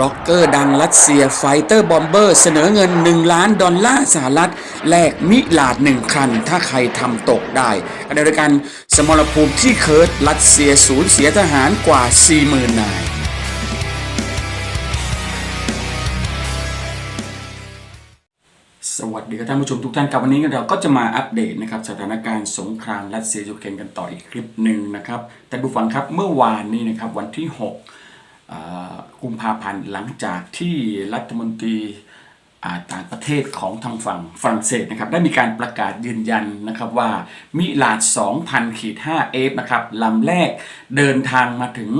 บล็อกเกอร์ดังรัสเซียไฟเตอร์บอมเบอร์ เสนอเงิน 1 ล้านดอลลาร์สหรัฐ แลกมิลาดหนึ่งคัน ถ้าใครทำตกได้ขณะเดียวกันสมรภูมิที่เคิร์ดรัสเซียสูญเสียทหารกว่า 40,000นายสวัสดีครับท่านผู้ชมทุกท่านครับวันนี้เราก็จะมาอัปเดตนะครับสถานการณ์สงครามรัสเซียยูเครนกันต่ออีกคลิปหนึ่งนะครับแต่านผู้ฟังครับเมื่อวานนี้นะครับวันที่ 6 กุมภาพันธ์หลังจากที่รัฐมนตรีต่างประเทศของทางฝั่งฝรั่งเศสนะครับได้มีการประกาศยืนยันนะครับว่ามิลาด 2,000ขีด5เอฟนะครับลำแรกเดินทางมาถึง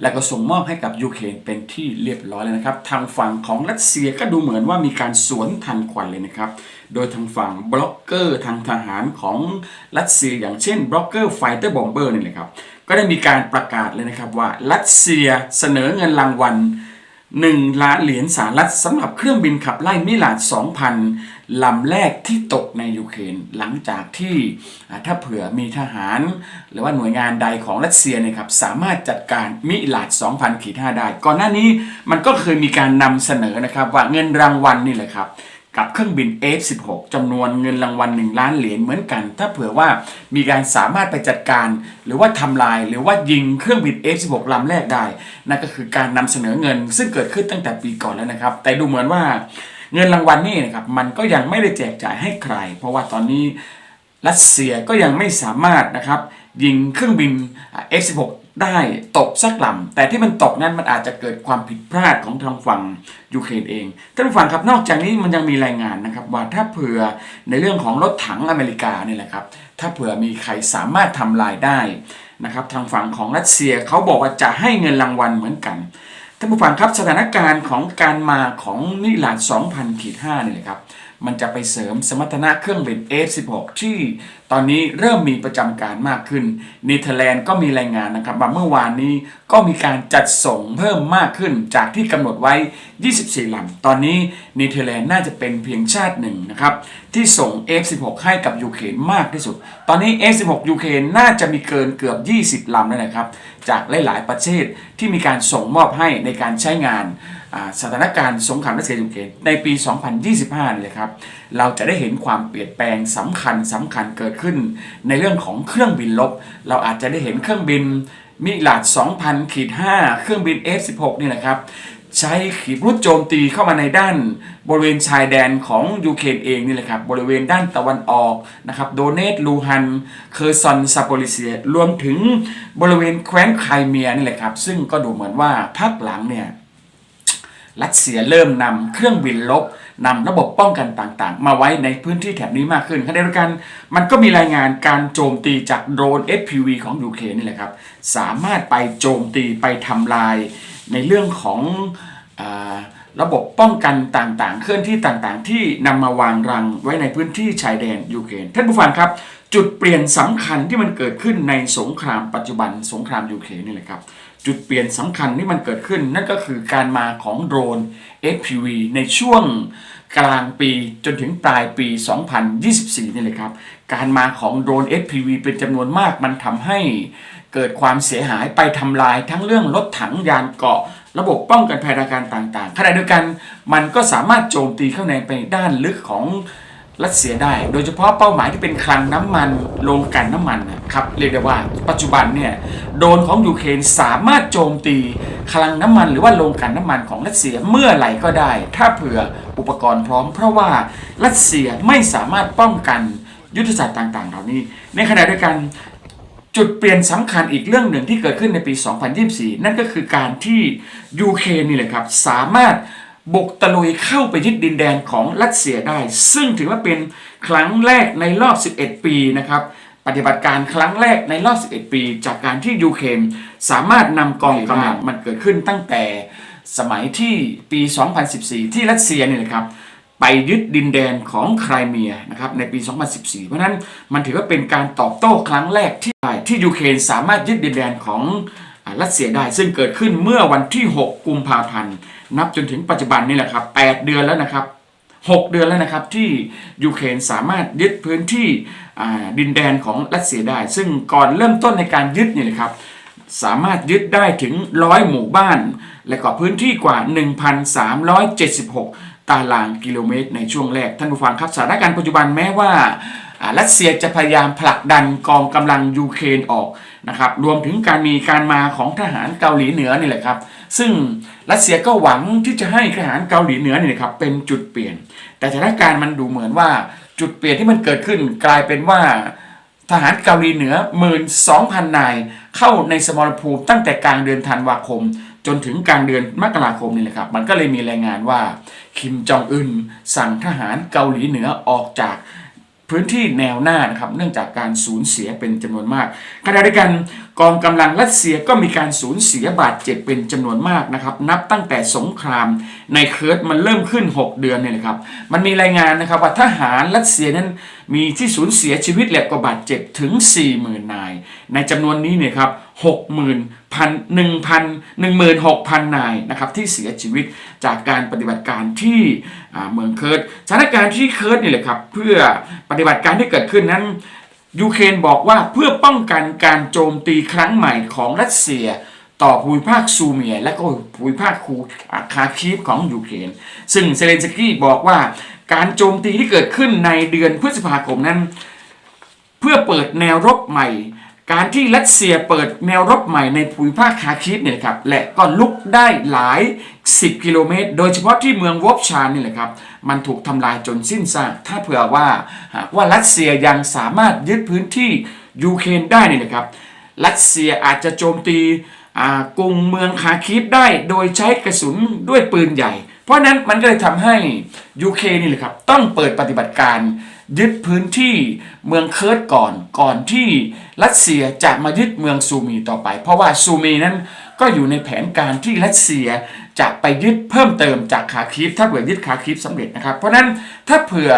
แล้วก็ส่งมอบให้กับยูเครนเป็นที่เรียบร้อยแล้วนะครับ ทางฝั่งของรัสเซียก็ดูเหมือนว่ามีการสวนทันควันเลยนะครับ โดยทางฝั่งบล็อกเกอร์ทางทหารของรัสเซีย อย่างเช่นบล็อกเกอร์ไฟเตอร์บอมเบอร์นี่แหละครับ ก็ได้มีการประกาศเลยนะครับว่ารัสเซียเสนอเงินรางวัล 1 ล้านเหรียญสหรัฐสำหรับเครื่องบินขับไล่มิลาด 2,000 ลำแรกที่ตกในยูเครนหลังจากที่ถ้าเผื่อมีทหาร หรือว่าหน่วยงานใดของรัสเซียเนยครับสามารถจัดการมิลาด 2,000ขีด5ได้ ก่อนหน้านี้มันก็เคยมีการนำเสนอนะครับว่าเงินรางวัลนี่แหละครับ กับเครื่องบิน F16 จำนวนเงินรางวัล 1 ล้านเหรียญเหมือนกัน ถ้าเผื่อว่ามีการสามารถไปจัดการ หรือว่าทำลายหรือว่ายิงเครื่องบิน F16 ลำแรกได้ นั่นก็คือการนำเสนอเงิน ซึ่งเกิดขึ้นตั้งแต่ปีก่อนแล้วนะครับ แต่ดูเหมือนว่าเงินรางวัลนี่นะครับมันก็ยังไม่ได้แจกจ่ายให้ใคร เพราะว่าตอนนี้รัสเซียก็ยังไม่สามารถนะครับยิงเครื่องบิน F16 ได้ตกสักลำแต่ที่มันตกนั้นมันอาจจะเกิดความผิดพลาดของทางฝั่งยูเครนเองท่านผู้ฟังครับนอกจากนี้มันยังมีรายงานนะครับว่าถ้าเผื่อในเรื่องของรถถังอเมริกาเนี่ยแหละครับถ้าเผื่อมีใครสามารถทำลายได้นะครับทางฝั่งของรัสเซียเขาบอกว่าจะให้เงินรางวัลเหมือนกันท่านผู้ฟังครับสถานการณ์ของการมาของนิลาด2,000ขีด5นี่แหละครับ มันจะไปเสริมสมรรถนะเครื่องบิน F16 ที่ตอนนี้เริ่มมีประจำการมากขึ้นเนเธอร์แลนด์ก็มีรายงานนะครับว่าเมื่อวานนี้ก็มีการจัดส่งเพิ่มมากขึ้นจากที่กำหนดไว้ 24 ลำ ตอนนี้เนเธอร์แลนด์น่าจะเป็นเพียงชาติหนึ่งนะครับที่ส่ง F16 ให้กับยูเครนมากที่สุด ตอนนี้ F16 ยูเครนน่าจะมีเกินเกือบ 20 ลำแล้วนะครับ จากหลาย ๆ ประเทศที่มีการส่งมอบให้ในการใช้งาน สถานการณ์สงครามรัสเซียยูเครนในปี 2025นี่เลยครับ เราจะได้เห็นความเปลี่ยนแปลงสำคัญสำคัญเกิดขึ้น ในเรื่องของเครื่องบินลบ เราอาจจะได้เห็นเครื่องบินมิลาด2,000ขีด5เครื่องบิน F16 นี่แหละครับใช้ขีปนาวุธโจมตีเข้ามาในด้านบริเวณชายแดนของยูเครนเองนี่แหละครับบริเวณด้านตะวันออกนะครับโดเนตลูฮัน เคอร์ซอนซาโปลิเซียรวมถึงบริเวณแคว้นไครเมียนี่แหละครับ ซึ่งก็ดูเหมือนว่าภาคหลังเนี่ย รัสเซียเริ่มนำเครื่องบินลบนำระบบป้องกันต่างๆ มาไว้ในพื้นที่แถบนี้มากขึ้นขณะเดียวกันมันก็มีรายงานการโจมตีจากโดรน FPV ของยูเครนนี่แหละครับ สามารถไปโจมตีไปทำลาย ในเรื่องของอระบบป้องกันต่างๆ เคลื่อนที่ต่างๆ ที่นำมาวางรังไว้ในพื้นที่ชายแดนยูเครนท่านผู้ฟังครับจุดเปลี่ยนสำคัญที่มันเกิดขึ้นในสงครามปัจจุบันสงครามยูเครนนี่แหละครับ จุดเปลี่ยนสำคัญที่มันเกิดขึ้น นั่นก็คือการมาของโดรน FPV ในช่วงกลางปีจนถึงปลายปี 2024 นี่เลยครับ การมาของโดรน FPV เป็นจำนวนมากมันทำให้เกิดความเสียหายไปทำลายทั้งเรื่องรถถังยานเกราะ ระบบป้องกันภัยทาการต่างๆขณะเดียวกันมันก็สามารถโจมตีเข้าในไปด้านลึกของ รัสเซียได้ โดยเฉพาะเป้าหมายที่เป็นคลังน้ำมันโรงกลั่นน้ำมันนะครับเรียกได้ว่าปัจจุบันเนี่ยโดนของยูเครนสามารถโจมตีคลังน้ำมัน หรือว่าโรงกลั่นน้ำมันของรัสเซียเมื่อไหร่ก็ได้ ถ้าเผื่ออุปกรณ์พร้อม เพราะว่ารัสเซียไม่สามารถป้องกันยุทธศาสตร์ต่าง ๆ เหล่านี้ ในขณะเดียวกันจุดเปลี่ยนสำคัญอีกเรื่องหนึ่งที่เกิดขึ้นในปี 2024 นั่นก็คือการที่ยูเครนนี่แหละครับสามารถ บุกตะลุยเข้าไปยึดดินแดนของรัสเซียได้ ซึ่งถือว่าเป็นครั้งแรกในรอบ 11 ปีนะครับปฏิบัติการครั้งแรกในรอบ 11 ปี จากการที่ยูเครนสามารถนำกองกำลังมันเกิดขึ้นตั้งแต่สมัยที่ปี 2014 ที่รัสเซียเนี่ยนะครับไปยึดดินแดนของไครเมียนะครับในปี 2014 เพราะนั้นมันถือว่าเป็นการตอบโต้ครั้งแรกที่ที่ยูเครนสามารถยึดดินแดนของรัสเซียได้ ซึ่งเกิดขึ้นเมื่อวันที่ 6 กุมภาพันธ์ นับจนถึงปัจจุบันนี่แหละครับ 8 เดือนแล้วนะครับ 6 เดือนแล้วนะครับที่ยูเครนสามารถยึดพื้นที่ดินแดนของรัสเซียได้ ซึ่งก่อนเริ่มต้นในการยึดเนี่ยนะครับสามารถยึดได้ถึงร้อยหมู่บ้าน และก็พื้นที่กว่า 1,376 ตารางกิโลเมตร ในช่วงแรก ท่านผู้ฟังครับสถานการณ์ปัจจุบันแม้ว่าอ่ารัสเซียจะพยายามผลักดันกองกำลังยูเครนออกนะครับรวมถึงการมีการมาของทหารเกาหลีเหนือนี่แหละครับ ซึ่งรัสเซียก็หวังที่จะให้ทหารเกาหลีเหนือนี่นะครับเป็นจุดเปลี่ยน แต่สถานการณ์มันดูเหมือนว่าจุดเปลี่ยนที่มันเกิดขึ้นกลายเป็นว่า ทหารเกาหลีเหนือ12,000นาย เข้าในสมรภูมิตั้งแต่กลางเดือนธันวาคม จนถึงกลางเดือนมกราคมนี่แหละครับ มันก็เลยมีรายงานว่า คิมจองอึนสั่งทหารเกาหลีเหนือออกจาก พื้นที่แนวหน้านะครับเนื่องจากการสูญเสียเป็นจำนวนมากขณะเดียวกันกองกำลังรัสเซียก็มีการสูญเสียบาดเจ็บเป็นจำนวนมากนะครับนับตั้งแต่สงครามในเคิร์ดมันเริ่มขึ้น 6 เดือนเนี่ยนะครับมันมีรายงานนะครับว่าทหารรัสเซียนั้นมีที่สูญเสียชีวิตและก็บาดเจ็บถึง 40,000 นาย ในจำนวนนี้เนี่ยครับ 60,000พัน1,000 16,000นายนะครับที่เสียชีวิตจากการปฏิบัติการที่เมืองเคิร์ดสถานการณ์ที่เคิร์ดนี่แหละครับเพื่อปฏิบัติการที่เกิดขึ้นนั้นยูเครนบอกว่าเพื่อป้องกันการโจมตีครั้งใหม่ของรัสเซียต่อภูมิภาคซูเมีย และก็ภูมิภาคคูคาคีฟของยูเครน ซึ่งเซเลนสกี้บอกว่าการโจมตีที่เกิดขึ้นในเดือนพฤษภาคมนั้น เพื่อเปิดแนวรบใหม่ การที่รัสเซียเปิดแนวรบใหม่ในภูมิภาคคาคิฟเนี่ยครับและก็ลุกได้หลาย 10 กิโลเมตร โดยเฉพาะที่เมืองวอบชานนี่แหละครับมันถูกทำลายจนสิ้นซากถ้าเผื่อว่าหากว่ารัสเซียยังสามารถยึดพื้นที่ยูเครนได้นี่นะครับรัสเซียอาจจะโจมตีกรุงเมืองคาคิฟได้โดยใช้กระสุนด้วยปืนใหญ่ เพราะนั้นมันก็เลยทำให้ยูเครนนี่แหละครับต้องเปิดปฏิบัติการ ยึดพื้นที่เมืองเคิร์ดก่อนก่อนที่รัสเซียจะมายึดเมืองซูมีต่อไป เพราะว่าซูมีนั้นก็อยู่ในแผนการที่รัสเซียจะไปยึดเพิ่มเติมจากคาคิฟถ้าเผื่อยึดคาคิฟสำเร็จนะครับ เพราะฉะนั้นถ้าเผื่อ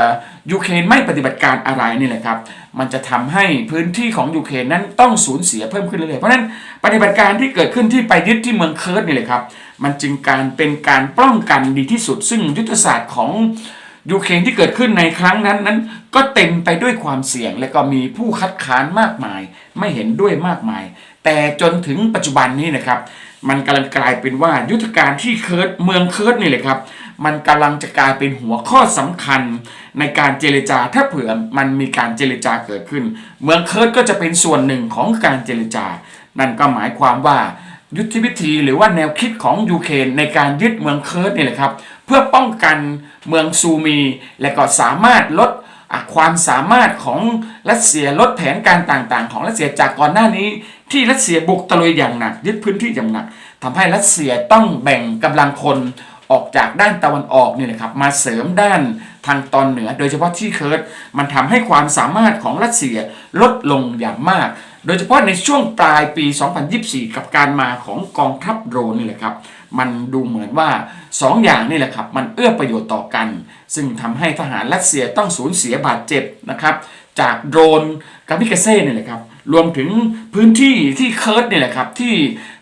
ยูเครนไม่ปฏิบัติการอะไรนี่แหละครับ มันจะทำให้พื้นที่ของยูเครนนั้นต้องสูญเสียเพิ่มขึ้นเรื่อยๆเพราะฉะนั้นปฏิบัติการที่เกิดขึ้นที่ไปยึดที่เมืองเคิร์ดนี่แหละครับ มันจึงการเป็นการป้องกันดีที่สุด ซึ่งยุทธศาสตร์ของ ยูเครนที่เกิดขึ้นในครั้งนั้นนั้น ก็เต็มไปด้วยความเสี่ยง และก็มีผู้คัดค้านมากมาย ไม่เห็นด้วยมากมาย แต่จนถึงปัจจุบันนี้นะครับ มันกำลังกลายเป็นว่ายุทธการที่เคิร์ดเมืองเคิร์ดนี่แหละครับ มันกำลังจะกลายเป็นหัวข้อสำคัญ ในการเจรจาถ้าเผื่อมันมีการเจรจาเกิดขึ้น เมืองเคิร์ดก็จะเป็นส่วนหนึ่งของการเจรจา นั่นก็หมายความว่า ยุทธวิธีหรือว่าแนวคิดของยูเครนในการยึดเมืองเคิร์ดนี่แหละครับ เพื่อป้องกันเมืองซูมี และก็สามารถลดความสามารถของรัสเซียลดแผนการต่างๆ ของรัสเซียจากก่อนหน้านี้ ที่รัสเซียบุกตะลุยอย่างหนัก ยึดพื้นที่อย่างหนักทำให้รัสเซียต้องแบ่งกำลังคนออกจากด้านตะวันออกนี่นะครับมาเสริมด้าน ทางตอนเหนือ โดยเฉพาะที่เคิร์ดมันทำให้ความสามารถของรัสเซียลดลงอย่างมาก โดยเฉพาะในช่วงปลายปี 2024 กับการมาของกองทัพโดรนนี่แหละครับ มันดูเหมือนว่า 2ออย่างนี่แหละครับ มันเอื้อประโยชน์ต่อกัน ซึ่งทำให้ทหารรัสเซียต้องสูญเสียบาดเจ็บนะครับ จากโดรนกามิกาเซ่นี่แหละครับรวมถึงพื้นที่ที่เคิร์ดนี่แหละครับที่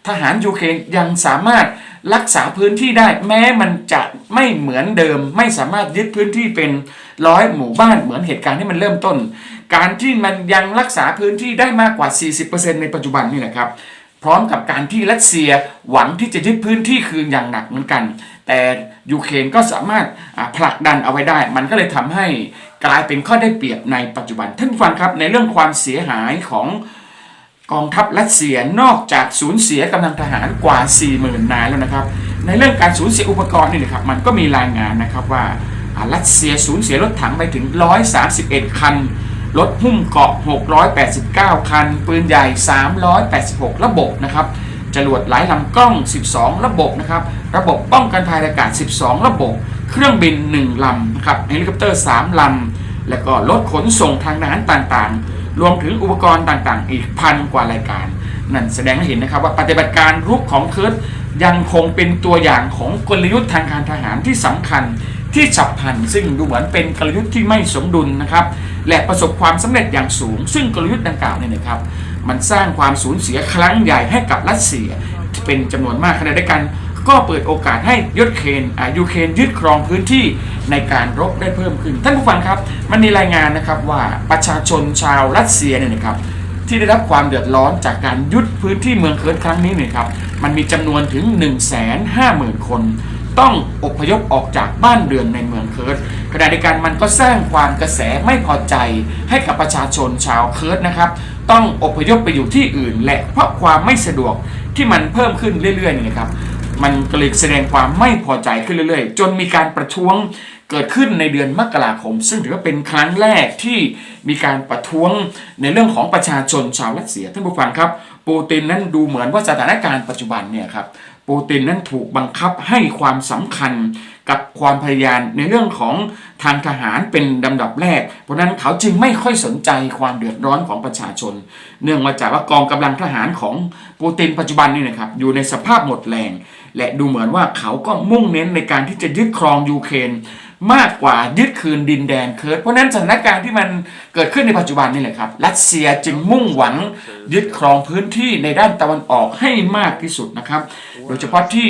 ทหารยูเครนยังสามารถ รักษาพื้นที่ได้แม้มันจะไม่เหมือนเดิม ไม่สามารถยึดพื้นที่เป็นร้อยหมู่บ้านเหมือนเหตุการณ์ที่มันเริ่มต้น การที่มันยังรักษาพื้นที่ได้มากกว่า 40%ในปัจจุบันนี่แหละครับพร้อมกับการที่รัสเซียหวังที่จะยึดพื้นที่คืนอย่างหนักเหมือนกัน แต่ยูเครนก็สามารถผลักดันเอาไว้ได้ มันก็เลยทำให้กลายเป็นข้อได้เปรียบในปัจจุบัน ท่านฟังครับในเรื่องความเสียหายของ กองทัพรัสเซียนอกจากสูญเสียกำลังทหารกว่า 40,000 นายแล้วนะครับ ในเรื่องการสูญเสียอุปกรณ์นี่นะครับมันก็มีรายงานนะครับว่ารัสเซียสูญเสียรถถังไปถึง 131 คัน รถหุ้มเกราะ 689 คัน ปืนใหญ่ 386 ระบบนะครับจรวดหลายลำกล้อง 12 ระบบนะครับ ระบบป้องกันภัยอากาศ 12 ระบบ เครื่องบิน 1 ลำนะครับเฮลิคอปเตอร์ 3 ลำ แล้วก็รถขนส่งทางทหารต่างๆ รวมถึงอุปกรณ์ต่างๆ อีกพันกว่ารายการ นั่นแสดงให้เห็นนะครับว่าปฏิบัติการรุกของเคิร์ดยังคงเป็นตัวอย่างของกลยุทธ์ทางการทหารที่สำคัญที่ฉับพลันซึ่งดูเหมือนเป็นกลยุทธ์ที่ไม่สมดุลนะครับ และประสบความสำเร็จอย่างสูง ซึ่งกลยุทธ์ดังกล่าวเนี่ยนะครับ มันสร้างความสูญเสียครั้งใหญ่ให้กับรัสเซียที่เป็นจำนวนมากขณะเดียวกัน ก็เปิดโอกาสให้ยุทธเคนยูเครนยึดครองพื้นที่ในการรบได้เพิ่มขึ้น ท่านผู้ฟังครับ มันมีรายงานนะครับว่าประชาชนชาวรัสเซียเนี่ยนะครับที่ได้รับความเดือดร้อนจากการยุดพื้นที่เมืองเคิร์ดครั้งนี้เนี่ยครับมันมีจำนวนถึง 1 5 0 0 0 0 คน ต้องอพยพออกจากบ้านเรือนในเมืองเคิร์ดขณะเดียวกันมันก็สร้างความกระแสไม่พอใจให้กับประชาชนชาวเคิร์ดนะครับต้องอพยพไปอยู่ที่อื่น และเพราะความไม่สะดวกที่มันเพิ่มขึ้นเรื่อยๆนี่นะครับ มันก็เลยแสดงความไม่พอใจขึ้นเรื่อยๆ จนมีการประท้วงเกิดขึ้นในเดือนมกราคม ซึ่งถือว่าเป็นครั้งแรกที่มีการประท้วงในเรื่องของประชาชนชาวรัสเซียท่านผู้ฟังครับ ปูตินนั้นดูเหมือนว่าสถานการณ์ปัจจุบันเนี่ยครับ ปูตินนั้นถูกบังคับให้ความสำคัญกับความพยายามในเรื่องของทางทหารเป็นลำดับแรก เพราะฉะนั้นเขาจึงไม่ค่อยสนใจความเดือดร้อนของประชาชน เนื่องมาจากว่ากองกำลังทหารของปูตินปัจจุบันนี่นะครับอยู่ในสภาพหมดแรง และดูเหมือนว่าเขาก็มุ่งเน้นในการที่จะยึดครองยูเครน มากกว่ายึดคืนดินแดนเคิร์ดเพราะนั้นสถานการณ์ที่มันเกิดขึ้นในปัจจุบันนี่แหละครับ รัสเซียจึงมุ่งหวังยึดครองพื้นที่ในด้านตะวันออกให้มากที่สุดนะครับ โดยเฉพาะที่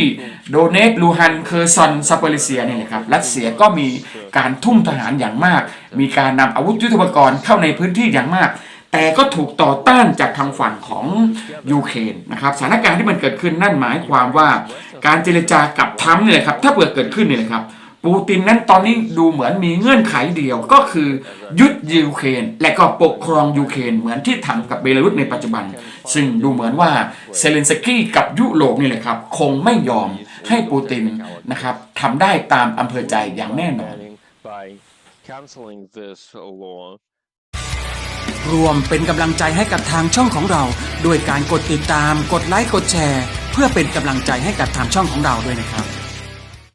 โดเนตลูฮันเคอร์ซอนซาเปอริเซียนี่ยนะครับรัสเซียก็มีการทุ่มทหารอย่างมาก มีการนำอาวุธยุทโธปกรณ์เข้าในพื้นที่อย่างมากแต่ก็ถูกต่อต้านจากทางฝั่งของยูเครนนะครับสถานการณ์ที่มันเกิดขึ้นนั่นหมายความว่าการเจรจากับทรัมเนี่ยแหละครับถ้าเกิดเกิดขึ้นเนี่ยนะครับ ปูตินนั้นตอนนี้ดูเหมือนมีเงื่อนไขเดียวก็คือยึดยูเครนและก็ปกครองยูเครนเหมือนที่ทำกับเบลารุสในปัจจุบัน ซึ่งดูเหมือนว่าเซเลนสกี้กับยุโรปนี่แหละครับ คงไม่ยอมให้ปูตินนะครับทำได้ตามอำเภอใจอย่างแน่นอน รวมเป็นกำลังใจให้กับทางช่องของเราโดยการกดติดตามกดไลค์กดแชร์ เพื่อเป็นกำลังใจให้กับทางช่องของเราด้วยนะครับ